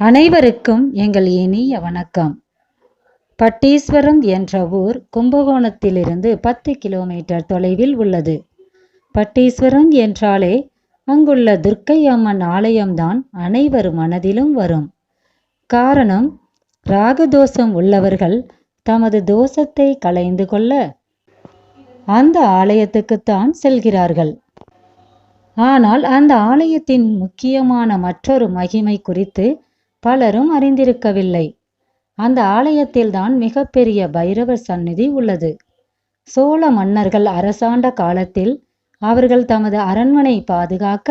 அனைவருக்கும் எங்கள் இனிய வணக்கம். பட்டீஸ்வரம் என்ற ஊர் கும்பகோணத்திலிருந்து பத்து கிலோமீட்டர் தொலைவில் உள்ளது. பட்டீஸ்வரம் என்றாலே அங்குள்ள துர்க்கை அம்மன் ஆலயம்தான் அனைவர் மனதிலும் வரும். காரணம் ராகதோஷம் உள்ளவர்கள் தமது தோஷத்தை களைந்து கொள்ள அந்த ஆலயத்துக்குத்தான் செல்கிறார்கள். ஆனால் அந்த ஆலயத்தின் முக்கியமான மற்றொரு மகிமை குறித்து பலரும் அறிந்திருக்கவில்லை. அந்த ஆலயத்தில்தான் மிகப்பெரிய பைரவர் சந்நிதி உள்ளது. சோழ மன்னர்கள் அரசாண்ட காலத்தில் அவர்கள் தமது அரண்மனை பாதுகாக்க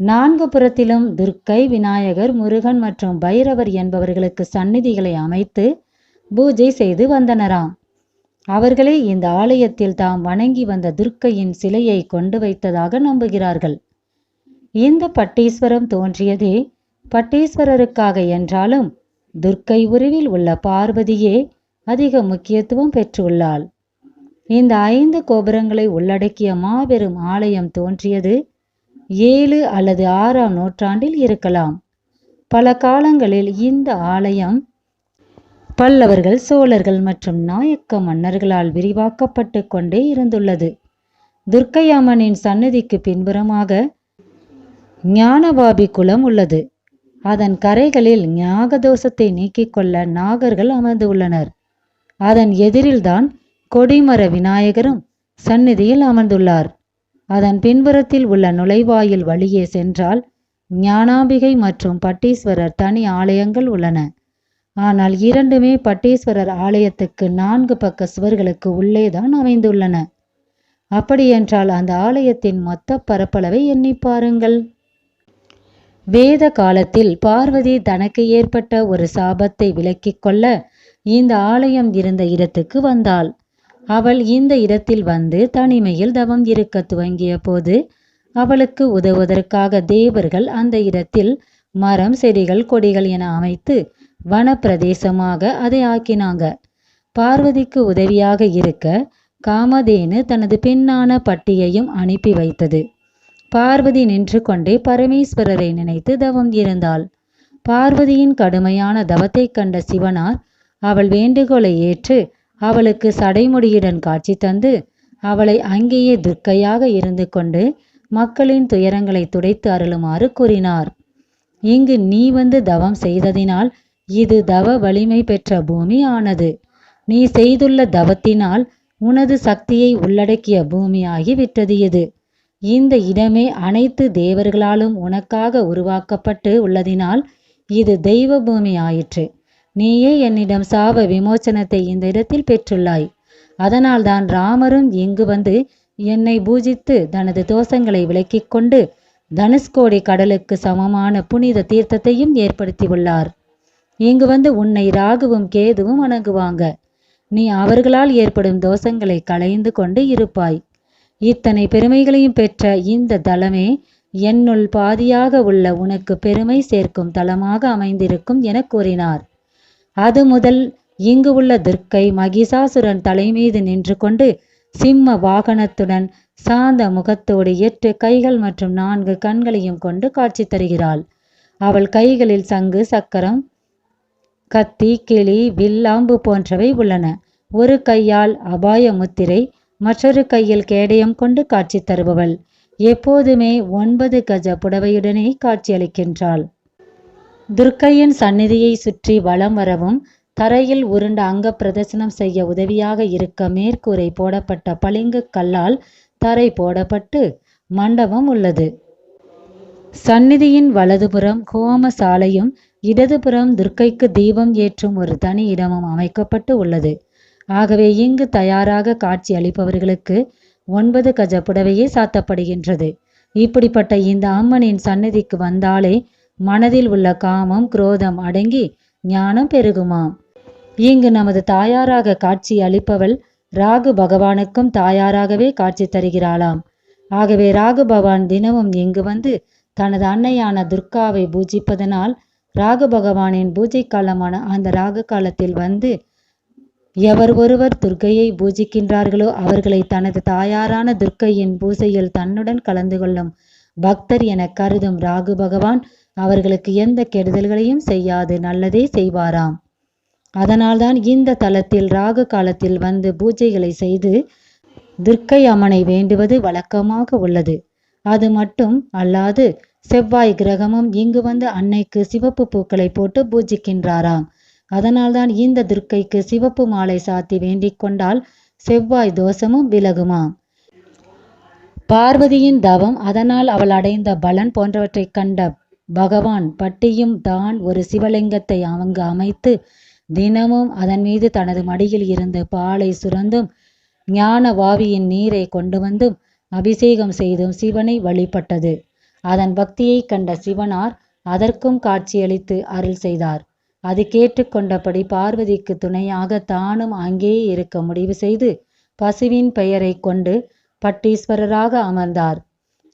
நான்கு புறத்திலும் துர்க்கை விநாயகர் முருகன் மற்றும் பைரவர் என்பவர்களுக்கு சந்நிதிகளை அமைத்து பூஜை செய்து வந்தனராம். அவர்களே இந்த ஆலயத்தில் தாம் வணங்கி வந்த துர்க்கையின் சிலையை கொண்டு வைத்ததாக நம்புகிறார்கள். இந்த பட்டீஸ்வரம் தோன்றியதே பட்டீஸ்வரருக்காக என்றாலும் துர்க்கை உருவில் உள்ள பார்வதியே அதிக முக்கியத்துவம் பெற்றுள்ளாள். இந்த ஐந்து கோபுரங்களை உள்ளடக்கிய மாபெரும் ஆலயம் தோன்றியது ஏழு அல்லது ஆறாம் நூற்றாண்டில் இருக்கலாம். பல காலங்களில் இந்த ஆலயம் பல்லவர்கள் சோழர்கள் மற்றும் நாயக்க மன்னர்களால் விரிவாக்கப்பட்டு கொண்டே இருந்துள்ளது. துர்க்கையம்மனின் சன்னதிக்கு பின்புறமாக ஞானவாபி குளம் உள்ளது. அதன் கரைகளில் ஞாகதோஷத்தை நீக்கிக் கொள்ள நாகர்கள் அமர்ந்துள்ளனர். அதன் எதிரில்தான் கொடிமர விநாயகரும் சந்நிதியில் அமர்ந்துள்ளார். அதன் பின்புறத்தில் உள்ள நுழைவாயில் வழியே சென்றால் ஞானாம்பிகை மற்றும் பட்டீஸ்வரர் தனி ஆலயங்கள் உள்ளன. ஆனால் இரண்டுமே பட்டீஸ்வரர் ஆலயத்துக்கு நான்கு பக்க சுவர்களுக்கு உள்ளேதான் அமைந்துள்ளன. அப்படியென்றால் அந்த ஆலயத்தின் மொத்த பரப்பளவை எண்ணி பாருங்கள். வேத காலத்தில் பார்வதி தனக்கு ஏற்பட்ட ஒரு சாபத்தை விலக்கிக் கொள்ள இந்த ஆலயம் இருந்த இடத்துக்கு வந்தாள். அவள் இந்த இடத்தில் வந்து தனிமையில் தவம் இருக்க துவங்கிய போது அவளுக்கு உதவுவதற்காக தேவர்கள் அந்த இடத்தில் மரம் செடிகள் கொடிகள் என அமைத்து வனப்பிரதேசமாக அதை ஆக்கினாங்க. பார்வதிக்கு உதவியாக இருக்க காமதேனு தனது பெண்ணான பட்டியையும் அனுப்பி வைத்தது. பார்வதி நின்று கொண்டே பரமேஸ்வரரை நினைத்து தவம் இருந்தாள். பார்வதியின் கடுமையான தவத்தை கண்ட சிவனார் அவள் வேண்டுகோளை ஏற்று அவளுக்கு சடைமுடியுடன் காட்சி தந்து அவளை அங்கேயே துர்க்கையாக இருந்து கொண்டு மக்களின் துயரங்களை துடைத்து அருளுமாறு கூறினார். இங்கு நீ வந்து தவம் செய்ததினால் இது தவ வலிமை பெற்ற பூமி ஆனது. நீ செய்துள்ள தவத்தினால் உனது சக்தியை உள்ளடக்கிய பூமியாகி விட்டது இது. இந்த இடமே அனைத்து தேவர்களாலும் உனக்காக உருவாக்கப்பட்டு உள்ளதினால் இது தெய்வ பூமி ஆயிற்று நீயே என்னிடம் சாப விமோச்சனத்தை இந்த இடத்தில் பெற்றுள்ளாய். அதனால்தான் ராமரும் இங்கு வந்து என்னை பூஜித்து தனது தோஷங்களை விலக்கிக் கொண்டு தனுஷ்கோடி கடலுக்கு சமமான புனித தீர்த்தத்தையும் ஏற்படுத்தியுள்ளார் இங்கு வந்து உன்னை ராகுவும் கேதுவும் வணங்குவாங்க. நீ அவர்களால் ஏற்படும் தோஷங்களை களைந்து கொண்டு இருப்பாய். இத்தனை பெருமைகளையும் பெற்ற இந்த தலமே என்னுள் பாதியாக உள்ள உனக்கு பெருமை சேர்க்கும் தலமாக அமைந்திருக்கும் என கூறினார். அது முதல் இங்கு உள்ள துர்க்கை மகிஷாசுரன் தலைமீது நின்று கொண்டு சிம்ம வாகனத்துடன் சாந்த முகத்தோடு எட்டு கைகள் மற்றும் நான்கு கண்களையும் கொண்டு காட்சி தருகிறாள். அவள் கைகளில் சங்கு சக்கரம் கத்தி கிளி வில்லாம்பு போன்றவை உள்ளன. ஒரு கையால் அபாய முத்திரை மற்றொரு கையில் கேடயம் கொண்டு காட்சி தருபவள். எப்போதுமே ஒன்பது கஜ புடவையுடனே காட்சியளிக்கின்றாள். துர்க்கையின் சந்நிதியை சுற்றி வலம் வரவும் தரையில் உருண்ட அங்க பிரதர்சனம் செய்ய உதவியாக இருக்க மேற்கூரை போடப்பட்ட பளிங்கு கல்லால் தரை போடப்பட்டு மண்டபம் உள்ளது. சந்நிதியின் வலதுபுறம் கோம சாலையும் இடதுபுறம் துர்க்கைக்கு தீபம் ஏற்றும் ஒரு தனி இடமும் அமைக்கப்பட்டு உள்ளது. ஆகவே இங்கு தயாராக காட்சி அளிப்பவர்களுக்கு ஒன்பது கஜ புடவையே சாத்தப்படுகின்றது. இப்படிப்பட்ட இந்த அம்மனின் சன்னதிக்கு வந்தாலே மனதில் உள்ள காமம் குரோதம் அடங்கி ஞானம் பெருகுமாம். இங்கு நமது தாயாராக காட்சி அளிப்பவள் ராகு பகவானுக்கும் தாயாராகவே காட்சி தருகிறாளாம். ஆகவே ராகு பகவான் தினமும் இங்கு வந்து தனது அன்னையான துர்காவை பூஜிப்பதனால் ராகு பகவானின் பூஜை காலமான அந்த ராகு காலத்தில் வந்து எவர் ஒருவர் துர்க்கையை பூஜிக்கின்றார்களோ அவர்களை தனது தாயாரான துர்க்கையின் பூஜையில் தன்னுடன் கலந்து கொள்ளும் பக்தர் என கருதும் ராகு பகவான் அவர்களுக்கு எந்த கெடுதல்களையும் செய்யாது நல்லதே செய்வாராம். அதனால்தான் இந்த தலத்தில் ராகு காலத்தில் வந்து பூஜைகளை செய்து துர்க்கை அம்மனை வேண்டுவது வழக்கமாக உள்ளது. அது மட்டும் அல்லாது செவ்வாய் கிரகமும் இங்கு வந்து அன்னைக்கு சிவப்பு பூக்களை போட்டு பூஜிக்கின்றாராம். அதனால்தான் இந்த துர்க்கைக்கு சிவப்பு மாலை சாத்தி வேண்டிக் கொண்டால் செவ்வாய் தோஷமும் விலகுமாம். பார்வதியின் தவம் அதனால் அவள் அடைந்த பலன் போன்றவற்றைக் கண்ட பகவான் பட்டியும் தான் ஒரு சிவலிங்கத்தை அங்கு அமைத்து தினமும் அதன் மீது தனது மடியில் இருந்து பாலை சுரந்தும் ஞான வாவியின் நீரை கொண்டு வந்தும் அபிஷேகம் செய்தும் சிவனை வழிபட்டது. அதன் பக்தியைக் கண்ட சிவனார் அதற்கும் காட்சியளித்து அருள் செய்தார். அது கேட்டுக்கொண்டபடி பார்வதிக்கு துணையாக தானும் அங்கே இருக்க முடிவு செய்து பசுவின் பெயரை கொண்டு பட்டீஸ்வரராக அமர்ந்தார்.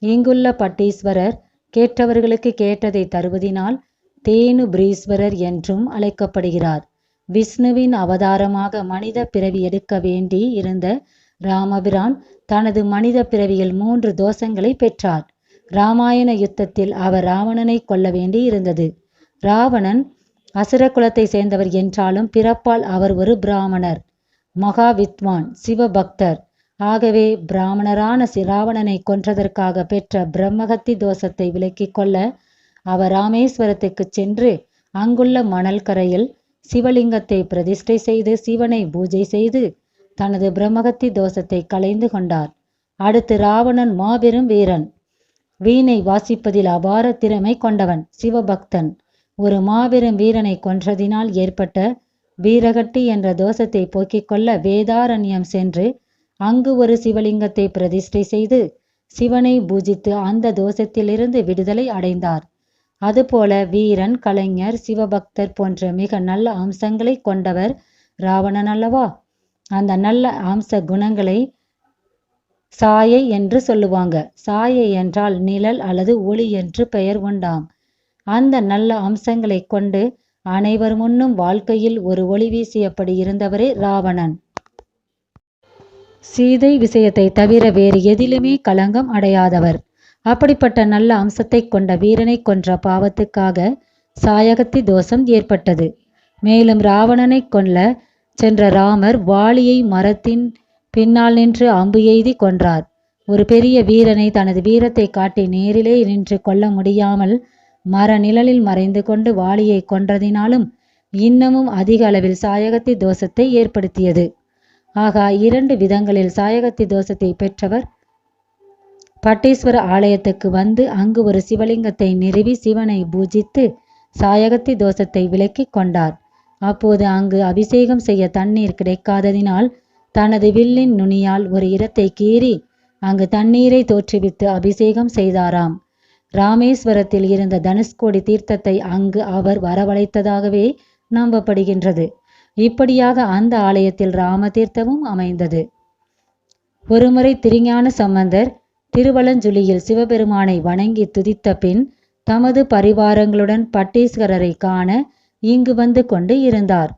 இங்குள்ள பட்டீஸ்வரர் கேட்டவர்களுக்கு கேட்டதை தருவதினால் தேனுபிரீஸ்வரர் என்றும் அழைக்கப்படுகிறார். விஷ்ணுவின் அவதாரமாக மனித பிறவி எடுக்க வேண்டி இருந்த ராமபிரான் தனது மனித பிறவியில் மூன்று தோஷங்களை பெற்றார். ராமாயண யுத்தத்தில் அவர் ராவணனை கொல்ல வேண்டி இருந்தது ராவணன் அசுர குலத்தை சேர்ந்தவர் என்றாலும் பிறப்பால் அவர் ஒரு பிராமணர். மகா வித்வான் சிவபக்தர். ஆகவே பிராமணரான சிராவணனை கொன்றதற்காக பெற்ற பிரம்மகத்தி தோஷத்தை விலக்கிக் கொள்ள அவர் ராமேஸ்வரத்துக்கு சென்று அங்குள்ள மணல் கரையில் சிவலிங்கத்தை பிரதிஷ்டை செய்து சிவனை பூஜை செய்து தனது பிரம்மகத்தி தோஷத்தை களைந்து கொண்டார். அடுத்து ராவணன் மாபெரும் வீரன். வீணை வாசிப்பதில் அபார திறமை கொண்டவன் சிவபக்தன். ஒரு மாபெரும் வீரனை கொன்றதினால் ஏற்பட்ட வீரகட்டி என்ற தோஷத்தை போக்கிக் கொள்ள வேதாரண்யம் சென்று அங்கு ஒரு சிவலிங்கத்தை பிரதிஷ்டை செய்து சிவனை பூஜித்து அந்த தோஷத்திலிருந்து விடுதலை அடைந்தார். அதுபோல வீரன் கலைஞர் சிவபக்தர் போன்ற மிக நல்ல அம்சங்களை கொண்டவர் ராவணன் அல்லவா? அந்த நல்ல அம்ச குணங்களை சாயை என்று சொல்லுவாங்க. சாயை என்றால் நிழல் அல்லது ஒளி என்று பெயர் உண்டாம். அந்த நல்ல அம்சங்களை கொண்டு அனைவர் முன்னும் வாழ்க்கையில் ஒரு ஒளி வீசியபடி இருந்தவரே ராவணன். சீதை விஷயத்தை தவிர வேறு எதிலுமே களங்கம் அடையாதவர். அப்படிப்பட்ட நல்ல அம்சத்தை கொண்ட வீரனை கொன்ற பாவத்துக்காக சாயகத்தி தோஷம் ஏற்பட்டது. மேலும் ராவணனை கொல்ல சென்ற ராமர் வாளியை மரத்தின் பின்னால் நின்று அம்பு எய்தி கொன்றார். ஒரு பெரிய வீரனை தனது வீரத்தை காட்டி நேரிலே நின்று கொல்ல முடியாமல் மர நிழலில் மறைந்து கொண்டு வாளியை கொன்றதினாலும் இன்னமும் அதிக அளவில் சாயகத்தி தோஷத்தை ஏற்படுத்தியது. ஆகா இரண்டு விதங்களில் சாயகத்தி தோஷத்தை பெற்றவர் பட்டீஸ்வர ஆலயத்துக்கு வந்து அங்கு ஒரு சிவலிங்கத்தை நிறுவி சிவனை பூஜித்து சாயகத்தி தோஷத்தை விலக்கி கொண்டார். அப்போது அங்கு அபிஷேகம் செய்ய தண்ணீர் கிடைக்காததினால் தனது வில்லின் நுனியால் ஒரு இடத்தை கீறி அங்கு தண்ணீரை தோற்றுவித்து அபிஷேகம் செய்தாராம். ராமேஸ்வரத்தில் இருந்த தனுஷ்கோடி தீர்த்தத்தை அங்கு அவர் வரவழைத்ததாகவே நம்பப்படுகின்றது. இப்படியாக அந்த ஆலயத்தில் ராம தீர்த்தமும் அமைந்தது. ஒருமுறை திருஞான சம்பந்தர் திருவலஞ்சுலியில் சிவபெருமானை வணங்கி துதித்த பின் தமது பரிவாரங்களுடன் பட்டீஸ்வரரை காண இங்கு வந்து கொண்டு இருந்தார்.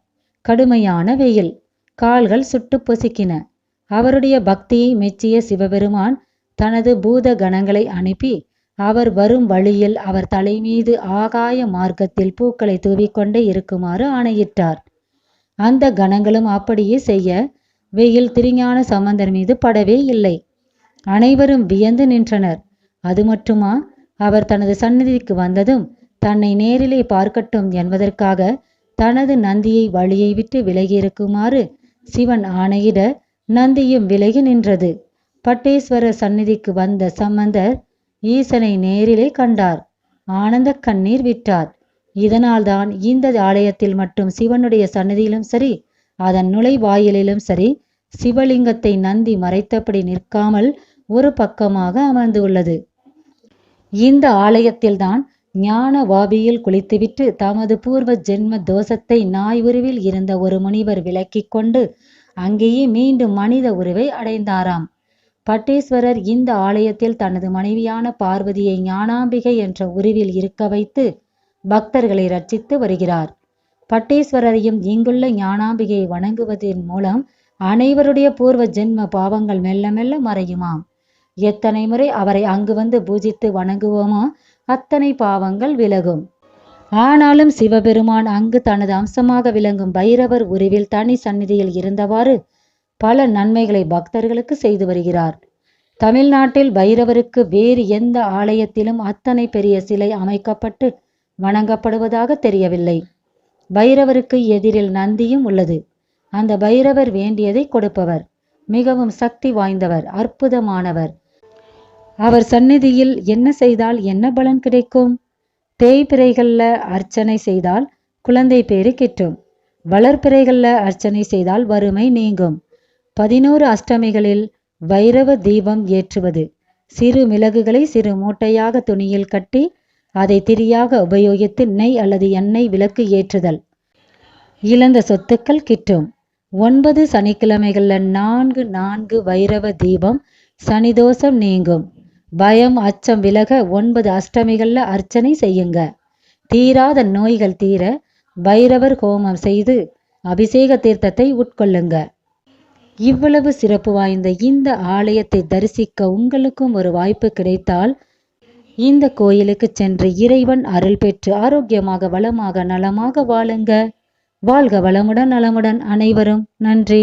கடுமையான வெயில் கால்கள் சுட்டு பொசுக்கின. அவருடைய பக்தியை மெச்சிய சிவபெருமான் தனது பூத கணங்களை அனுப்பி அவர் வரும் வழியில் அவர் தலைமீது ஆகாய மார்க்கத்தில் பூக்களை தூவிக்கொண்டே இருக்குமாறு ஆணையிட்டார். அந்த கணங்களும் அப்படியே செய்ய வெயில் திருஞான சம்பந்தர் மீது படவே இல்லை. அனைவரும் வியந்து நின்றனர். அது மட்டுமா? அவர் தனது சந்நிதிக்கு வந்ததும் தன்னை நேரிலே பார்க்கட்டும் என்பதற்காக தனது நந்தியை வழியை விட்டு விலகியிருக்குமாறு சிவன் ஆணையிட நந்தியும் விலகி நின்றது. பட்டேஸ்வரர் சந்நிதிக்கு வந்த சம்பந்தர் ஈசனை நேரிலே கண்டார். ஆனந்த கண்ணீர் விட்டார். இதனால்தான் இந்த ஆலயத்தில் மட்டும் சிவனுடைய சன்னதியிலும் சரி அதன் நுழைவாயிலிலும் சரி சிவலிங்கத்தை நந்தி மறைத்தபடி நிற்காமல் ஒரு பக்கமாக அமர்ந்து உள்ளது இந்த ஆலயத்தில்தான் ஞான வாபியில் குளித்துவிட்டு தமது பூர்வ ஜென்ம தோஷத்தை நாய் உருவில் இருந்த ஒரு முனிவர் விலக்கிக் கொண்டு அங்கேயே மீண்டும் மனித உருவை அடைந்தாராம். பட்டேஸ்வரர் இந்த ஆலயத்தில் தனது மனைவியான பார்வதியை ஞானாம்பிகை என்ற உருவில் இருக்க வைத்து பக்தர்களை ரட்சித்து வருகிறார். பட்டேஸ்வரரையும் இங்குள்ள ஞானாம்பிகையை வணங்குவதன் மூலம் அனைவருடைய பூர்வ ஜென்ம பாவங்கள் மெல்ல மெல்ல மறையுமாம். எத்தனை முறை அவரை அங்கு வந்து பூஜித்து வணங்குவோமோ அத்தனை பாவங்கள் விலகும். ஆனாலும் சிவபெருமான் அங்கு தனது அம்சமாக விளங்கும் பைரவர் உருவில் தனி சந்நிதியில் இருந்தவாறு பல நன்மைகளை பக்தர்களுக்கு செய்து வருகிறார். தமிழ்நாட்டில் பைரவருக்கு வேறு எந்த ஆலயத்திலும் அத்தனை பெரிய சிலை அமைக்கப்பட்டு வணங்கப்படுவதாக தெரியவில்லை. பைரவருக்கு எதிரில் நந்தியும் உள்ளது. அந்த பைரவர் வேண்டியதை கொடுப்பவர். மிகவும் சக்தி வாய்ந்தவர் அற்புதமானவர். அவர் சந்நிதியில் என்ன செய்தால் என்ன பலன் கிடைக்கும்? தேய்பிறைகளில் அர்ச்சனை செய்தால் குழந்தை பேறு கிட்டும். வளர்பிறைகளில் அர்ச்சனை செய்தால் வறுமை நீங்கும். பதினோரு அஷ்டமிகளில் வைரவ தீபம் ஏற்றுவது. சிறு மிளகுகளை சிறு மூட்டையாக துணியில் கட்டி அதை திரியாக உபயோகித்து நெய் அல்லது எண்ணெய் விளக்கு ஏற்றுதல். இழந்த சொத்துக்கள் கிட்டும். ஒன்பது சனிக்கிழமைகளில் நான்கு நான்கு வைரவ தீபம் சனிதோஷம் நீங்கும். பயம் அச்சம் விலக ஒன்பது அஷ்டமிகளில் அர்ச்சனை செய்யுங்க. தீராத நோய்கள் தீர பைரவர் ஹோமம் செய்து அபிஷேக தீர்த்தத்தை உட்கொள்ளுங்க. இவ்வளவு சிறப்பு வாய்ந்த இந்த ஆலயத்தை தரிசிக்க உங்களுக்கும் ஒரு வாய்ப்பு கிடைத்தால் இந்த கோயிலுக்கு சென்று இறைவன் அருள் பெற்று ஆரோக்கியமாக வளமாக நலமாக வாழுங்க. வாழ்க வளமுடன் நலமுடன் அனைவரும். நன்றி.